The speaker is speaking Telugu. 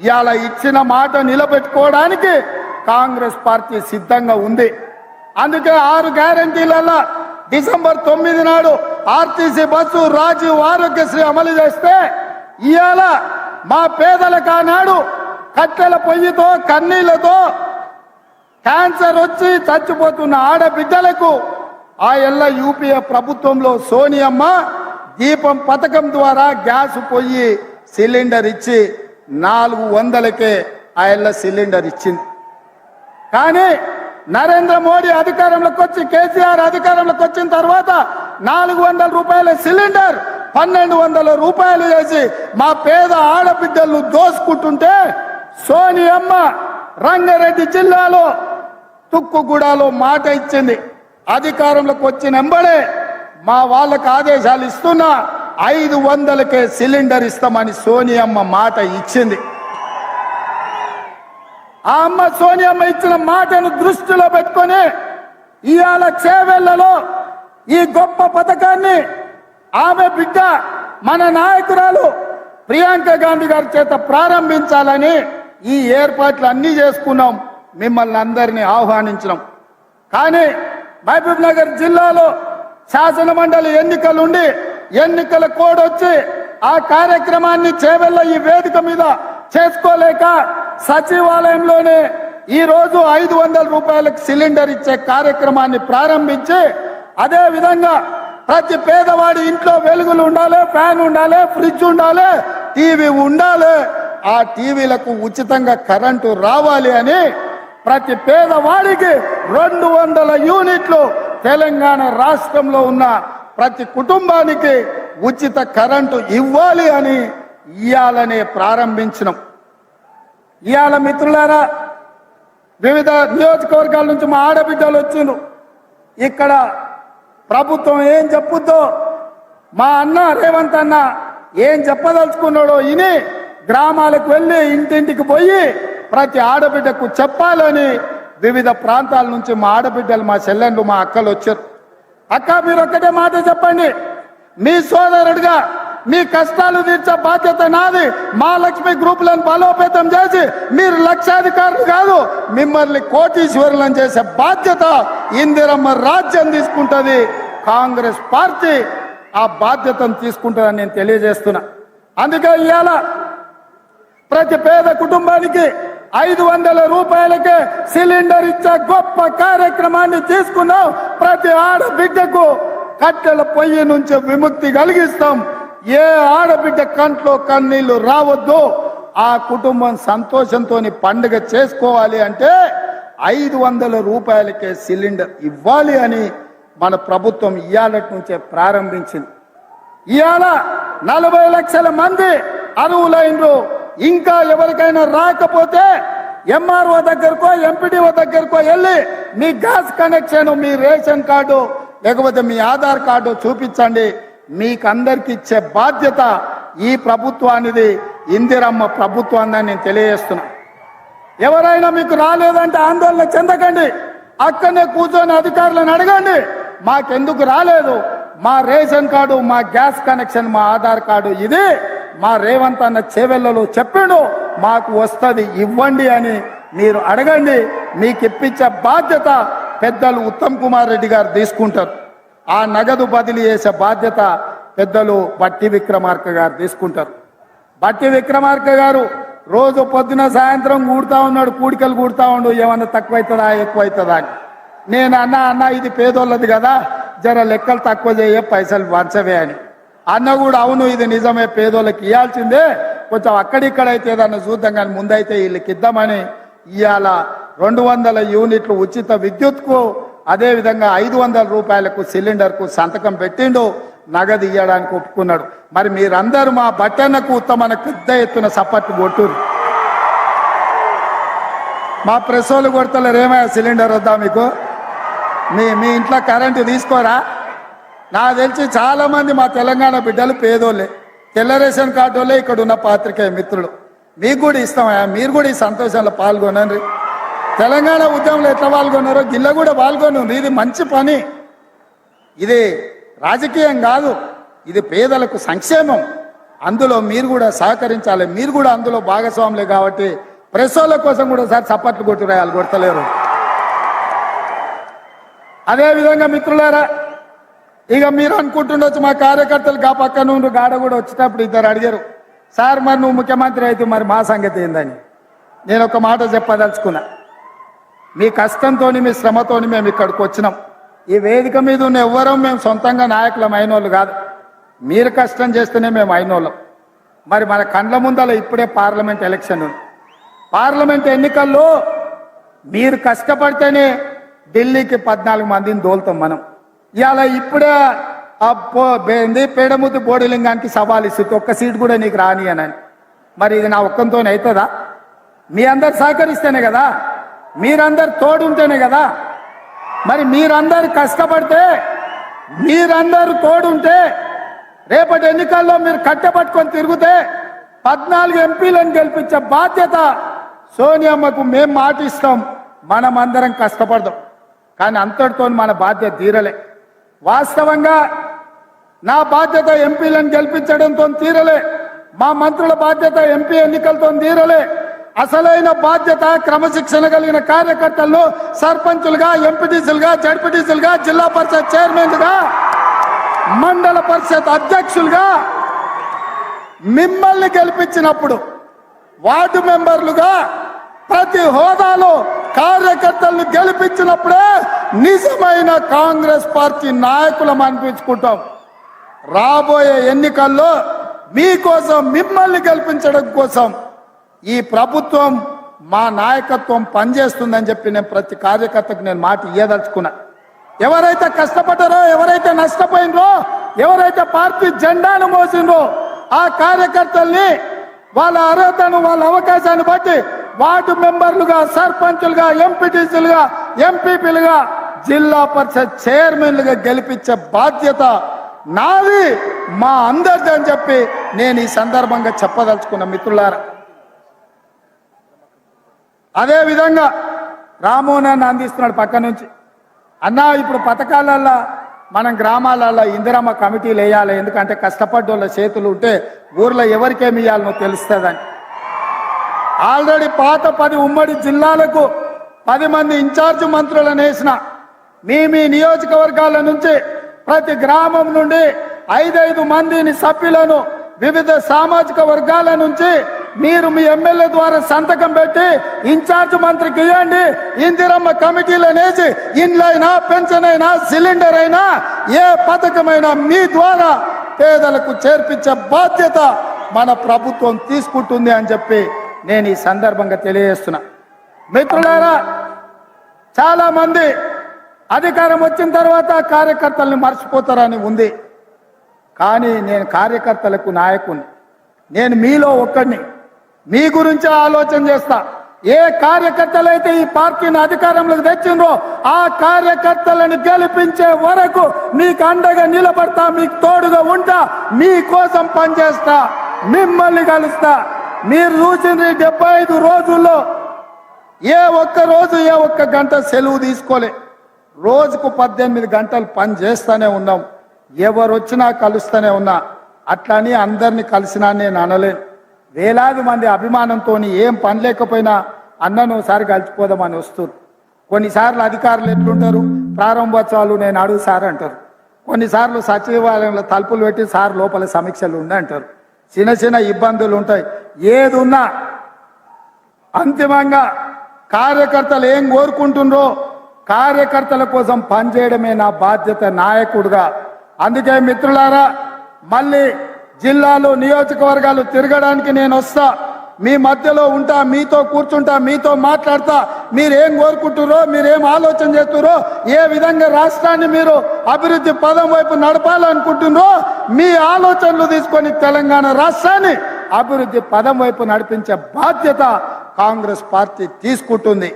ఇవాళ ఇచ్చిన మాట నిలబెట్టుకోవడానికి కాంగ్రెస్ పార్టీ సిద్ధంగా ఉంది. అందుకే ఆరు గ్యారంటీలలో డిసెంబర్ తొమ్మిది నాడు ఆర్టీసీ బస్సు రాజీవ్ ఆరోగ్యశ్రీ అమలు చేస్తే ఇవాళ మా పేదలకు ఆనాడు కట్టెల పొయ్యితో కన్నీళ్ళతో క్యాన్సర్ వచ్చి చచ్చిపోతున్న ఆడబిడ్డలకు ఆ ఎల్ల యూపీఏ ప్రభుత్వంలో సోనియమ్మ దీపం పథకం ద్వారా గ్యాస్ పొయ్యి సిలిండర్ ఇచ్చి నాలుగు వందలకే ఆయన సిలిండర్ ఇచ్చింది. కానీ నరేంద్ర మోడీ అధికారంలోకి వచ్చి కేసీఆర్ అధికారంలోకి వచ్చిన తర్వాత నాలుగు వందల రూపాయల సిలిండర్ పన్నెండు వందల రూపాయలు చేసి మా పేద ఆడబిడ్డలు దోసుకుంటుంటే సోనియమ్మ రంగారెడ్డి జిల్లాలో తుక్కుగూడలో మాట ఇచ్చింది. అధికారంలోకి వచ్చిన ఎంబడే మా వాళ్ళకు ఆదేశాలు ఇస్తున్నా ఐదు వందలకే సిలిండర్ ఇస్తామని సోనియమ్మ మాట ఇచ్చింది. ఆ అమ్మ సోనియమ్మ ఇచ్చిన మాటను దృష్టిలో పెట్టుకొని ఇవాళ చేవెళ్ళలో ఈ గొప్ప పథకాన్ని ఆమె బిడ్డ మన నాయకురాలు ప్రియాంక గాంధీ గారి చేత ప్రారంభించాలని ఈ ఏర్పాట్లు అన్ని చేసుకున్నాం. మిమ్మల్ని అందరినీ ఆహ్వానించినాం. కానీ మహబూబ్ నగర్ జిల్లాలో శాసన మండలి ఎన్నికలు ఉండి ఎన్నికల కోడ్ వచ్చి ఆ కార్యక్రమాన్ని చేవెళ్ళ ఈ వేదిక మీద చేసుకోలేక సచివాలయంలోనే ఈ రోజు ఐదు వందల రూపాయలకు సిలిండర్ ఇచ్చే కార్యక్రమాన్ని ప్రారంభించి అదే విధంగా ప్రతి పేదవాడి ఇంట్లో వెలుగులు ఉండాలి ఫ్యాన్ ఉండాలి ఫ్రిడ్జ్ ఉండాలి టీవీ ఉండాలి. ఆ టీవీలకు ఉచితంగా కరెంటు రావాలి అని ప్రతి పేదవాడికి రెండు వందల యూనిట్లు తెలంగాణ రాష్ట్రంలో ఉన్న ప్రతి కుటుంబానికి ఉచిత కరెంటు ఇవ్వాలి అని ఇయాలనే ప్రారంభించినాం. ఇవాళ మిత్రులారా వివిధ నియోజకవర్గాల నుంచి మా ఆడబిడ్డలు వచ్చిండ్రు. ఇక్కడ ప్రభుత్వం ఏం చెప్పుద్దో మా అన్న రేవంత్ అన్న ఏం చెప్పదలుచుకున్నాడో ఇని గ్రామాలకు వెళ్ళి ఇంటింటికి పోయి ప్రతి ఆడబిడ్డకు చెప్పాలని వివిధ ప్రాంతాల నుంచి మా ఆడబిడ్డలు మా చెల్లెండ్లు మా అక్కలు వచ్చారు. అక్క మీరు ఒక్కటే మాట చెప్పండి. మీ సోదరుడిగా మీ కష్టాలు తీర్చే బాధ్యత నాది. మా లక్ష్మి గ్రూపులను బలోపేతం చేసి మీరు లక్షాధికారులు కాదు మిమ్మల్ని కోటీశ్వరులను చేసే బాధ్యత ఇందిరమ్మ రాజ్యం తీసుకుంటుంది. కాంగ్రెస్ పార్టీ ఆ బాధ్యతను తీసుకుంటుందని నేను తెలియజేస్తున్నా. అందుకే ఇవాళ ప్రతి పేద కుటుంబానికి ఐదు వందల రూపాయలకే సిలిండర్ ఇచ్చే గొప్ప కార్యక్రమాన్ని తీసుకున్నాం ప్రతి ఆడబిడ్డకు కట్టెల పొయ్యి నుంచి విముక్తి కలిగిస్తాం. ఏ ఆడబిడ్డ కంట్లో కన్నీళ్ళు రావద్దు. ఆ కుటుంబం సంతోషంతో పండుగ చేసుకోవాలి అంటే ఐదు వందల రూపాయలకే సిలిండర్ ఇవ్వాలి అని మన ప్రభుత్వం ఇయాలటి నుంచే ప్రారంభించింది. ఇవాళ నలభై లక్షల మంది అరువులైనరు ఇంకా ఎవరికైనా రాకపోతే ఎంఆర్ఓ దగ్గరకో ఎంపీడీఓ దగ్గరకో వెళ్ళి మీ గ్యాస్ కనెక్షన్ మీ రేషన్ కార్డు లేకపోతే మీ ఆధార్ కార్డు చూపించండి. మీకు అందరికి ఇచ్చే బాధ్యత ఈ ప్రభుత్వానిది. ఇందిరమ్మ ప్రభుత్వాన్ని నేను తెలియజేస్తున్నా. ఎవరైనా మీకు రాలేదంటే ఆందోళన చెందకండి. అక్కడనే కూర్చొని అధికారులను అడగండి. మాకెందుకు రాలేదు? మా రేషన్ కార్డు మా గ్యాస్ కనెక్షన్ మా ఆధార్ కార్డు ఇది. మా రేవంత్ అన్న చేవెళ్ళలో చెప్పిండు మాకు వస్తుంది ఇవ్వండి అని మీరు అడగండి మీకు ఇప్పించే బాధ్యత పెద్దలు ఉత్తమ్ కుమార్ రెడ్డి గారు తీసుకుంటారు. ఆ నగదు బదిలీ చేసే బాధ్యత పెద్దలు బట్టి విక్రమార్క గారు తీసుకుంటారు. బట్టి విక్రమార్క గారు రోజు పొద్దున సాయంత్రం కూడుతా ఉన్నాడు కూడికలు కూడుతా ఉండు ఏమన్నా తక్కువైతుందా ఎక్కువైతుందా అని. నేను అన్న అన్న ఇది పేదోళ్ళది కదా జర లెక్కలు తక్కువ చేయ పైసలు వంచవే అని. అన్న కూడా అవును ఇది నిజమే పేదోళ్ళకి ఇవ్వాల్సిందే కొంచెం అక్కడిక్కడైతే ఏదన్నా చూద్దాం కానీ ముందైతే వీళ్ళకి ఇద్దామని ఇవాళ రెండు వందల యూనిట్లు ఉచిత విద్యుత్కు అదేవిధంగా ఐదు వందల రూపాయలకు సిలిండర్కు సంతకం పెట్టిండు. నగదు ఇవ్వడానికి ఒప్పుకున్నాడు. మరి మీరందరూ మా బట్టన్నకు ఉత్తమన పెద్ద ఎత్తున సపోర్ట్ కొట్టురు మా ప్రెస్ వాళ్ళు కొడతలేరు ఏమయ్యా సిలిండర్ వద్దా మీకు? మీ మీ ఇంట్లో కరెంటు తీసుకోరా? నాకు తెలిసి చాలామంది మా తెలంగాణ బిడ్డలు పేదోళ్ళే. తెల్ల రేషన్ కార్డు వాళ్ళే ఇక్కడ ఉన్న పాత్రికేయ మిత్రులు. మీకు కూడా ఇస్తామయ్యా మీరు కూడా ఈ సంతోషంలో పాల్గొనండి. తెలంగాణ ఉద్యమంలో ఎట్లా పాల్గొన్నారో గిల్ల కూడా పాల్గొను ఇది మంచి పని. ఇది రాజకీయం కాదు ఇది పేదలకు సంక్షేమం. అందులో మీరు కూడా సహకరించాలి. మీరు కూడా అందులో భాగస్వాములే కాబట్టి ప్రెసోల కోసం కూడా సార్ చప్పట్లు కొట్టురాయాలి కొడతలేరు. అదే విధంగా మిత్రులారా ఇక మీరు అనుకుంటుండొచ్చు మా కార్యకర్తలు కా పక్క నుండి గాడ కూడా వచ్చేటప్పుడు ఇద్దరు అడిగారు సార్ మరి నువ్వు ముఖ్యమంత్రి అయితే మరి మా సంగతి ఏందని? నేను ఒక మాట చెప్పదలుచుకున్నా మీ కష్టంతోని మీ శ్రమతో మేము ఇక్కడికి వచ్చినాం. ఈ వేదిక మీద ఉన్న ఎవ్వరూ మేము సొంతంగా నాయకులం అయినోళ్ళు కాదు. మీరు కష్టం చేస్తేనే మేము అయినోళ్ళం. మరి మన కండ్ల ముందల ఇప్పుడే పార్లమెంట్ ఎలక్షన్ ఉంది. పార్లమెంట్ ఎన్నికల్లో మీరు కష్టపడితేనే ఢిల్లీకి పద్నాలుగు మందిని దోలుతాం మనం. ఇలా ఇప్పుడే ఆ ఏంది పేడముద్దు బోడిలింగానికి సవాల్ ఇస్తుంది ఒక్క సీట్ కూడా నీకు రాని అని మరి ఇది నా ఒక్కంతోనే అవుతుందా మీ అందరు సహకరిస్తేనే కదా? మీరందరు తోడుంటేనే కదా? మరి మీరందరు కష్టపడితే మీరందరూ తోడుంటే రేపటి ఎన్నికల్లో మీరు కట్టెపట్టుకొని తిరిగితే పద్నాలుగు ఎంపీలను గెలిపించే బాధ్యత సోనియమ్మకు మేము మాటిస్తాం మనం అందరం కష్టపడదాం. కానీ అంతటితో మన బాధ్యత తీరలే. వాస్తవంగా నా బాధ్యత ఎంపీలను గెలిపించడంతో తీరలే. మా మంత్రుల బాధ్యత ఎంపీ ఎన్నికలతో తీరలే. అసలైన బాధ్యత క్రమశిక్షణ కలిగిన కార్యకర్తలను సర్పంచులుగా ఎంపీటీసీలుగా జడ్పీటీసీలుగా జిల్లా పరిషత్ చైర్మన్లుగా మండల పరిషత్ అధ్యక్షులుగా మిమ్మల్ని గెలిపించినప్పుడు వార్డు మెంబర్లుగా ప్రతి హోదాలో కార్యకర్తలను గెలిపించినప్పుడే నిజమైన కాంగ్రెస్ పార్టీ నాయకులం అనిపించుకుంటాం. రాబోయే ఎన్నికల్లో మీకోసం మిమ్మల్ని గెలిపించడం కోసం ఈ ప్రభుత్వం మా నాయకత్వం పనిచేస్తుందని చెప్పి నేను ప్రతి కార్యకర్తకు నేను మాట ఇయ్యదలుచుకున్నా. ఎవరైతే కష్టపడ్డారో ఎవరైతే నష్టపోయినరో ఎవరైతే పార్టీ జెండాను మోసిందో ఆ కార్యకర్తల్ని వాళ్ళ అర్హతను వాళ్ళ అవకాశాన్ని బట్టి వార్డు మెంబర్లుగా సర్పంచులుగా ఎంపీటీసీలుగా ఎంపీపీలుగా జిల్లా పరిషత్ చైర్మన్లుగా గెలిపించే బాధ్యత నాది మా అందరిది అని చెప్పి నేను ఈ సందర్భంగా చెప్పదలుచుకున్న మిత్రులారా. అదే విధంగా రామోహన్ అందిస్తున్నాడు పక్క నుంచి. అన్నా ఇప్పుడు పథకాలల్లో మనం గ్రామాలలో ఇందిరమ్మ కమిటీలు వేయాలి. ఎందుకంటే కష్టపడ్డోళ్ళ చేతులు ఉంటే ఊర్లో ఎవరికేమి ఇవ్వాలనో తెలుస్తుందని. ఆల్రెడీ పాత పది ఉమ్మడి జిల్లాలకు పది మంది ఇన్ఛార్జ్ మంత్రులను వేసిన మీ మీ నియోజకవర్గాల నుంచి ప్రతి గ్రామం నుండి ఐదైదు మందిని సభ్యులను వివిధ సామాజిక వర్గాల నుంచి మీరు మీ ఎమ్మెల్యే ద్వారా సంతకం పెట్టి ఇన్ఛార్జ్ మంత్రికి ఇవ్వండి. ఇందిరమ్మ కమిటీలనేసి ఇండ్లైనా పెన్షన్ అయినా సిలిండర్ అయినా ఏ పథకమైనా మీ ద్వారా పేదలకు చేర్పించే బాధ్యత మన ప్రభుత్వం తీసుకుంటుంది అని చెప్పి నేను ఈ సందర్భంగా తెలియజేస్తున్నా. మిత్రులారా చాలా మంది అధికారం వచ్చిన తర్వాత కార్యకర్తల్ని మర్చిపోతారని ఉంది. కానీ నేను కార్యకర్తలకు నాయకుని నేను మీలో ఒక్కడిని. మీ గురించి ఆలోచన చేస్తా. ఏ కార్యకర్తలైతే ఈ పార్టీని అధికారంలోకి తెచ్చిండ్రో ఆ కార్యకర్తలను గెలిపించే వరకు మీకు అండగా నిలబడతా మీకు తోడుగా ఉంటా మీకోసం పనిచేస్తా మిమ్మల్ని కలుస్తా. మీరు చూసిన డెబ్బై ఐదు రోజుల్లో ఏ ఒక్క రోజు ఏ ఒక్క గంట సెలవు తీసుకోలే. రోజుకు పద్దెనిమిది గంటలు పని చేస్తూనే ఉన్నాం. ఎవరు వచ్చినా కలుస్తూనే ఉన్నా. అట్లని అందరిని కలిసినా నేను అనలేను వేలాది మంది అభిమానంతో ఏం పని లేకపోయినా అన్నను ఒకసారి కలిసిపోదామని వస్తారు కొన్నిసార్లు అధికారులు ఎట్లుంటారు? ప్రారంభోత్సవాలు నేను అడుగు సార్ అంటారు. కొన్నిసార్లు సచివాలయంలో తలుపులు పెట్టి సార్ లోపల సమీక్షలు ఉండి అంటారు చిన్న చిన్న ఇబ్బందులు ఉంటాయి. ఏది ఉన్నా అంతిమంగా కార్యకర్తలు ఏం కోరుకుంటుండ్రో కార్యకర్తల కోసం పనిచేయడమే నా బాధ్యత నాయకుడుగా. అందుకే మిత్రులారా మళ్ళీ జిల్లాలు నియోజకవర్గాలు తిరగడానికి నేను వస్తా. మీ మధ్యలో ఉంటా మీతో కూర్చుంటా మీతో మాట్లాడతా. మీరేం కోరుకుంటురో మీరేం ఆలోచన చేస్తురో ఏ విధంగా రాష్ట్రాన్ని మీరు అభివృద్ధి పదం వైపు నడపాలనుకుంటున్నారో మీ ఆలోచనలు తీసుకొని తెలంగాణ రాష్ట్రాన్ని అభివృద్ధి పదం వైపు నడిపించే బాధ్యత కాంగ్రెస్ పార్టీ తీసుకుంటుంది.